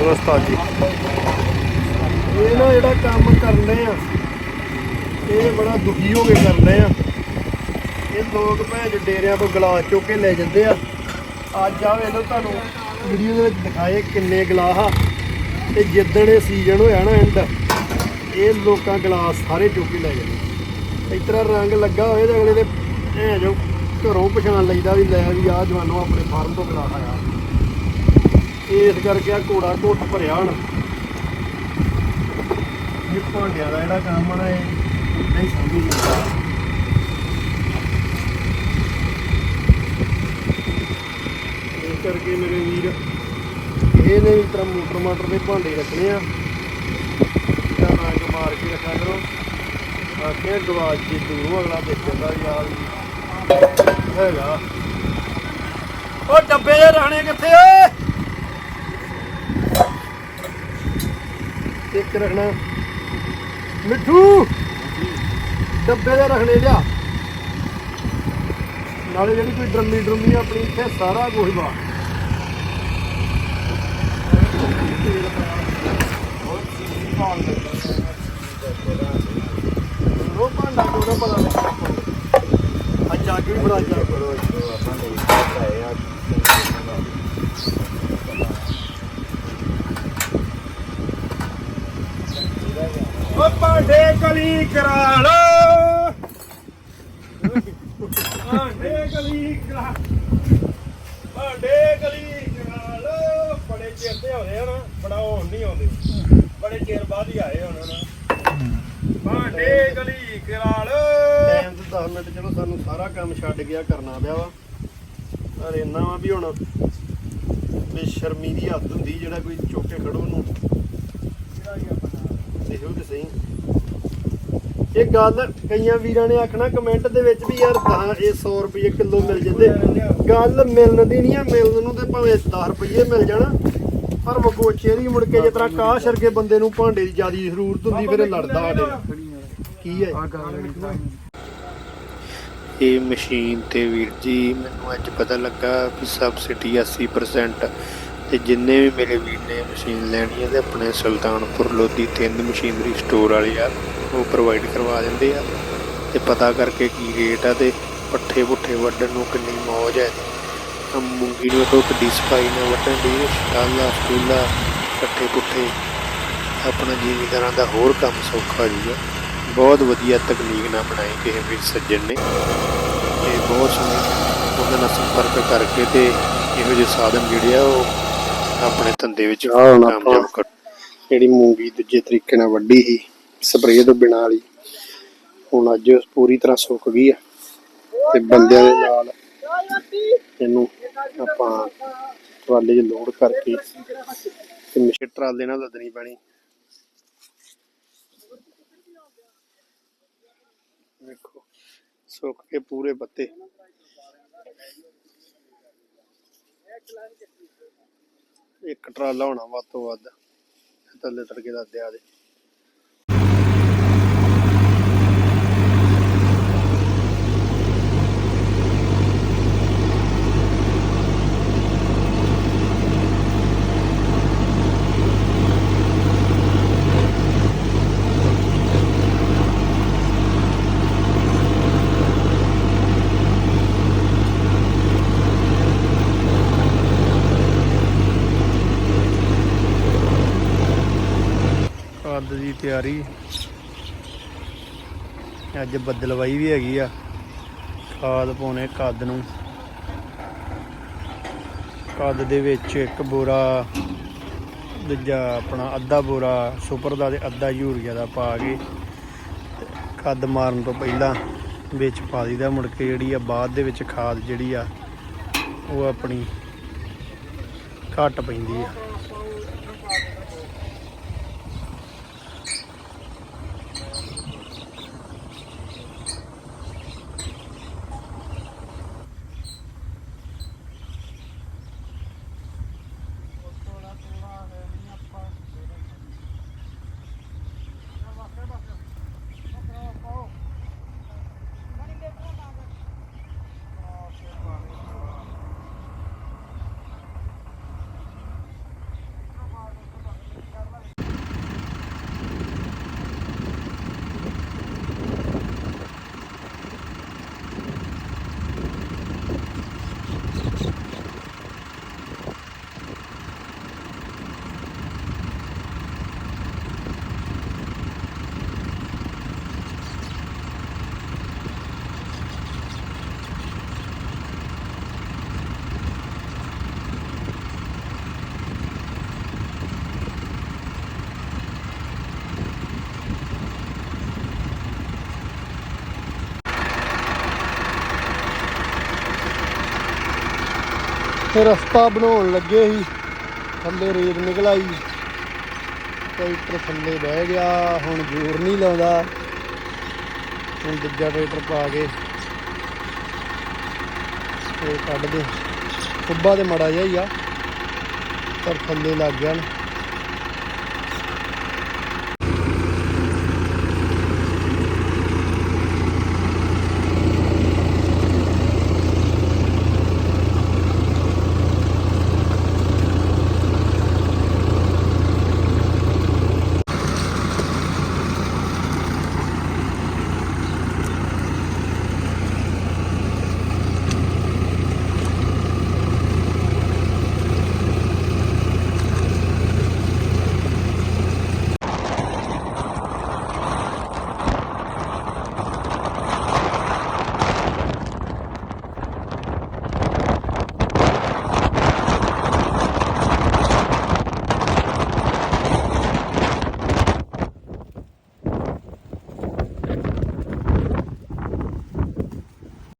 ਉਸਤਾਦ ਜੀ। ਇਹ ਨਾ ਜਿਹੜਾ ਕੰਮ ਕਰਨੇ ਆ, ਇਹ ਬੜਾ ਦੁਖੀ ਹੋ ਕੇ ਕਰਦੇ ਆ। ਇਹ ਲੋਕ ਭੈਣ ਚ ਡੇਰਿਆਂ ਤੋਂ ਗਲਾਸ ਚੁੱਕ ਕੇ ਲੈ ਜਾਂਦੇ ਆ। ਅੱਜ ਆ ਵੇਖ ਲਓ ਤੁਹਾਨੂੰ ਵੀਡੀਓ ਦੇ ਵਿੱਚ ਦਿਖਾਏ ਕਿੰਨੇ ਗਲਾਸ ਆ। ਤੇ ਜਿੱਦਣ ਇਹ ਸੀਜ਼ਨ ਹੋਇਆ ਨਾ ਐਂਡ ਇਹ ਲੋਕਾਂ ਗਲਾਸ ਸਾਰੇ ਚੁੱਕ ਕੇ ਲੈ ਜਾਂਦੇ ਇਸ ਤਰ੍ਹਾਂ ਰੰਗ ਲੱਗਾ ਹੋਏ ਤੇ ਅਗਲੇ ਦੇ ਐ ਜੋ ਘਰੋਂ ਪਛਾਣ ਲਈਦਾ ਵੀ ਲੈ ਵੀ ਆ ਜਵਾਨੋ ਆਪਣੇ ਫਾਰਮ ਤੋਂ ਗਲਾਸ ਆਇਆ। ਇਸ ਕਰਕੇ ਆ ਘੋੜਾ ਘੁੱਟ ਭਰਿਆ ਹਣ। ਇਹ ਭਾਂਡਿਆਂ ਦਾ ਜਿਹੜਾ ਕੰਮ ਨਾ ਇਹ ਨਹੀਂ ਸਮਝ ਜਾਂਦਾ ਇਸ ਕਰਕੇ ਮੇਰੇ ਵੀਰ ਇਹ ਨੇ ਇਸ ਤਰ੍ਹਾਂ ਮੋਟਰ ਮਾਟਰ ਦੇ ਭਾਂਡੇ ਰੱਖਣੇ ਆ। ਇਹਦਾ ਰੰਗ ਮਾਰ ਕੇ ਰੱਖਿਆ ਕਰੋ। ਆਖਿਆ ਗਵਾਚ ਜੀ ਦੂਰੋਂ ਅਗਲਾ ਦੇਖ ਜਾਂਦਾ ਵੀ ਆ ਵੀ ਹੈਗਾ। ਉਹ ਡੱਬੇ ਦੇ ਰਹਿਣੇ ਕਿੱਥੇ ਓਏ ਇੱਕ ਰੱਖਣਾ। ਮਿੱਠੂ! ਡੱਬੇ ਦੇ ਰੱਖਣੇ ਲਿਆ। ਨਾਲੇ ਜਿਹੜੀ ਕੋਈ ਡਰਮੀ ਡਰਮੀ ਆਪਣੀ ਇੱਥੇ ਸਾਰਾ ਕੁਝ ਵਾ। ਉਹ ਭਾਂਡਾ ਕੋਦਾ ਪਤਾ ਨਹੀਂ ਅੱਜ ਆ ਬੜਾ ਜਾ ਕਰੋ ਭਾਂਡੇ ਕਲੀ ਕਰਾ ਲੋ ਭਾਂਡੇ ਕਲੀ ਕਰਾ ਭਾਂਡੇ ਕਲੀ ਕਰਾ ਲੋ ਬੜੇ ਚਿਰ ਤੇ ਹੋਏ ਹਨ ਬੜਾ ਹੋਣ ਨਹੀਂ ਆਉਂਦੇ। ਬੜੇ ਚਿਰ ਬਾਅਦ ਹੀ ਆਏ ਹੁਣ ਨਾ। ਭਾਂਡੇ ਕਲੀ ਕਰਾ ਲੋ ਟਾਈਮ ਤੇ 10 ਮਿੰਟ ਚਲੋ ਸਾਨੂੰ ਸਾਰਾ ਕੰਮ ਛੱਡ ਗਿਆ ਕਰਨਾ ਪਿਆ ਵਾ। ਪਰ ਇੰਨਾ ਵਾ ਵੀ ਹੁਣ ਬੇਸ਼ਰਮੀ ਦੀ ਹੱਦ ਹੁੰਦੀ ਜਿਹੜਾ ਕੋਈ ਚੁੱਕ ਕੇ ਖੜੋ ਨੂੰ ਦੇਖੋ ਤੇ ਸਹੀ? ਇਹ ਗੱਲ ਕਈਆਂ ਵੀਰਾਂ ਨੇ ਆਖਣਾ ਕਮੈਂਟ ਦੇ ਵਿੱਚ ਵੀ ਯਾਰ 10 ਇਹ 100 ਰੁਪਏ ਕਿਲੋ ਮਿਲ ਜਾਂਦੇ। ਗੱਲ ਮਿਲਣ ਦੀ ਨਹੀਂ ਆ ਮਿਲਣ ਨੂੰ ਤੇ ਭਾਵੇਂ 10 ਰੁਪਏ ਮਿਲ ਜਾਣਾ ਪਰ ਵਕੋਚੇ ਦੀ ਮੁੜ ਕੇ ਜਿਸ ਤਰ੍ਹਾਂ ਕਾਸ਼ ਵਰਗੇ ਬੰਦੇ ਨੂੰ ਭਾਂਡੇ ਦੀ ਜਿਆਦੀ ਜ਼ਰੂਰਤ ਹੁੰਦੀ ਫਿਰ ਲੜਦਾ ਸਾਡੇ ਕੀ ਹੈ ਇਹ? ਮਸ਼ੀਨ ਤੇ ਵੀਰ ਜੀ ਮੈਨੂੰ ਅੱਜ ਪਤਾ ਲੱਗਾ ਕਿ ਸਬਸਿਡੀ 80% ਤੇ ਜਿੰਨੇ ਵੀ ਮੇਰੇ ਵੀਰ ਨੇ ਮਸ਼ੀਨ ਲੈਣੀ ਹੈ ਤੇ ਆਪਣੇ ਸੁਲਤਾਨਪੁਰ ਲੋਧੀ ਤਿੰਨ ਮਸ਼ੀਨਰੀ ਸਟੋਰ ਵਾਲੇ ਆ, ਉਹ ਪ੍ਰੋਵਾਈਡ ਕਰਵਾ ਦਿੰਦੇ ਆ। ਤੇ ਪਤਾ ਕਰਕੇ ਕੀ ਰੇਟ ਆ ਤੇ ਪੱਠੇ ਪੁੱਠੇ ਵੱਢਣ ਨੂੰ ਕਿੰਨੀ ਮੌਜ ਹੈ ਮੂੰਗੀ ਨੂੰ ਤੋਂ ਕਿੱਡੀ ਸਫ਼ਾਈ ਨਾਲ ਵੱਢਣ ਦੀ, ਸ਼ਾਲਾ, ਸਟੂਲਾ, ਪੱਠੇ ਪੁੱਠੇ, ਆਪਣਾ ਜੀਵੀਦਾਰਾਂ ਦਾ ਹੋਰ ਕੰਮ ਸੌਖਾ ਹੋ ਜੂਗਾ ਬਹੁਤ ਵਧੀਆ ਤਕਨੀਕ ਨਾਲ ਬਣਾਈ ਕਿਸੇ ਵੀ ਸੱਜਣ ਨੇ। ਤੇ ਬਹੁਤ ਸੋਹਣੀ ਉਹਨਾਂ ਨਾਲ ਸੰਪਰਕ ਕਰਕੇ ਤੇ ਇਹੋ ਜਿਹੇ ਸਾਧਨ ਜਿਹੜੇ ਆ ਉਹ ਆਪਣੇ ਧੰਦੇ ਵਿੱਚ ਹੁਣ ਆਪਾਂ- ਜਿਹੜੀ ਮੂੰਗੀ ਦੂਜੇ ਤਰੀਕੇ ਨਾਲ ਵੱਢੀ ਸੀ ਸਪਰੇਅ ਤੋਂ ਬਿਨਾਂ ਵਾਲੀ ਹੁਣ ਅੱਜ ਪੂਰੀ ਤਰ੍ਹਾਂ ਸੁੱਕ ਗਈ ਆ ਤੇ ਬੰਦਿਆਂ ਦੇ ਨਾਲ ਇਹਨੂੰ ਆਪਾਂ ਟਰਾਲੇ 'ਚ ਲੋਡ ਕਰਕੇ ਤੇ ਮਿਸ਼ਰ ਟਰਾਲੇ ਨਾਲ ਲੱਦਣੀ ਪੈਣੀ। ਵੇਖੋ ਸੁੱਕ ਕੇ ਪੂਰੇ ਪੱਤੇ। ਇੱਕ ਟਰਾਲਾ ਹੋਣਾ ਵੱਧ ਤੋਂ ਵੱਧ ਥੱਲੇ ਤੜਕੇ ਦਾ ਦਿਆ ਦੇ। ਕੱਦ ਦੀ ਅੱਜ ਬੱਦਲਵਾਈ ਵੀ ਹੈਗੀ ਆ। ਖਾਦ ਪਾਉਣੇ ਕੱਦ ਨੂੰ। ਕੱਦ ਦੇ ਵਿੱਚ ਇੱਕ ਬੋਰਾ, ਦੂਜਾ ਆਪਣਾ ਅੱਧਾ ਬੋਰਾ, ਸੁਪਰ ਦਾ ਤੇ ਅੱਧਾ ਯੂਰੀਆ ਦਾ ਪਾ ਕੇ ਤੇ ਕੱਦ ਮਾਰਨ ਤੋਂ ਪਹਿਲਾਂ ਵਿੱਚ ਪਾ ਦਈਦਾ। ਮੁੜ ਕੇ ਜਿਹੜੀ ਆ ਬਾਅਦ ਦੇ ਵਿੱਚ ਖਾਦ ਜਿਹੜੀ ਆ, ਉਹ ਆਪਣੀ ਘੱਟ ਪੈਂਦੀ ਆ। ਇੱਥੇ ਰਸਤਾ ਬਣਾਉਣ ਲੱਗੇ ਸੀ। ਥੱਲੇ ਰੇਤ ਨਿਕਲ ਆਈ। ਟਰੈਕਟਰ ਥੱਲੇ ਬਹਿ ਗਿਆ। ਹੁਣ ਜ਼ੋਰ ਨਹੀਂ ਲਾਉਂਦਾ। ਹੁਣ ਦੂਜਾ ਟਰੈਕਟਰ ਪਾ ਕੇ ਇਹ ਕੱਢ ਦੇ। ਕੁੱਬਾ ਤੇ ਮੜਾ ਜਿਹਾ ਹੀ ਆ, ਪਰ ਥੱਲੇ ਲੱਗ ਗਿਆ ਨਾ